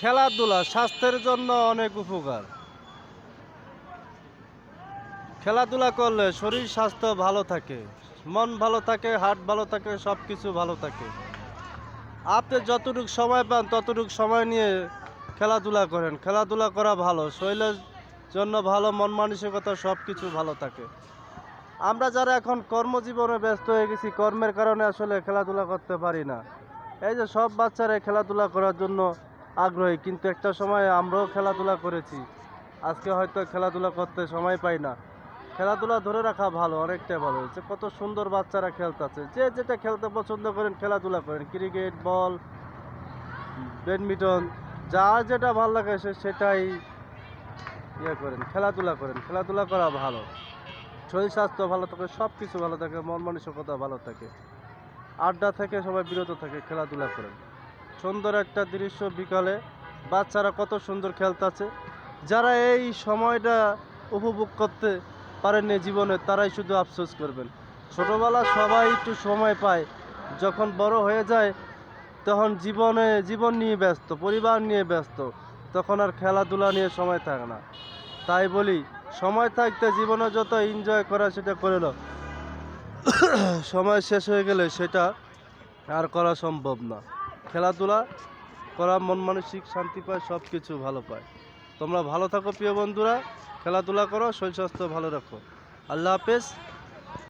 খেলাধুলা স্বাস্থ্যের জন্য অনেক উপকার। খেলাধুলা করলে শরীর স্বাস্থ্য ভালো থাকে, মন ভালো থাকে, হার্ট ভালো থাকে সব কিছু ভালো থাকে। আপনি যতটুকু সময় পান ততটুকু সময় নিয়ে খেলাধুলা করেন। খেলাধুলা করা ভালো, শরীরের জন্য ভালো, মন মানসিকতা সব কিছু ভালো থাকে। আমরা যারা এখন কর্মজীবনে ব্যস্ত হয়ে গেছি, কর্মের কারণে আসলে খেলাধুলা করতে পারি না। এই যে সব বাচ্চারা খেলাধুলা করার জন্য আগ্রহী, কিন্তু একটা সময় আমরাও খেলাধুলা করেছি। আজকে হয়তো খেলাধুলা করতে সময় পাই না। খেলাধুলা ধরে রাখা ভালো, অনেকটাই ভালো। হয়েছে কত সুন্দর বাচ্চারা খেলতেছে। যে যেটা খেলতে পছন্দ করেন, খেলাধুলা করেন। ক্রিকেট, বল, ব্যাডমিন্টন, যা যেটা ভালো লাগে সে সেটাই ইয়ে করেন, খেলাধুলা করেন। খেলাধুলা করা ভালো। শরীর স্বাস্থ্য ভালো থাকে সব কিছু ভালো থাকে, মন মানসিকতা ভালো থাকে। আড্ডা থেকে সবাই বিরত থাকে, খেলাধুলা করেন। সুন্দর একটা দৃশ্য বিকালে। বাচ্চারা কত সুন্দর খেলতেছে। যারা এই সময়টা উপভোগ করতে পারেননি জীবনে, তারাই শুধু আফসোস করবেন। ছোটোবেলা সবাই একটু সময় পায়। যখন বড় হয়ে যায়, তখন জীবনে জীবন নিয়ে ব্যস্ত, পরিবার নিয়ে ব্যস্ত। তখন আর খেলাধুলা নিয়ে সময় থাকে না। তাই বলি, সময় থাকতে জীবনে যত এনজয় করা সেটা করে নাও। সময় শেষ হয়ে গেলে সেটা আর করা সম্ভব না। খেলাধুলা করা, মন মানসিক শান্তি পায় সব কিছু ভালো পায়। তোমরা ভালো থাকো প্রিয় বন্ধুরা, খেলাধুলা করো, শরীর স্বাস্থ্য ভালো রাখো। আল্লাহ হাফেজ।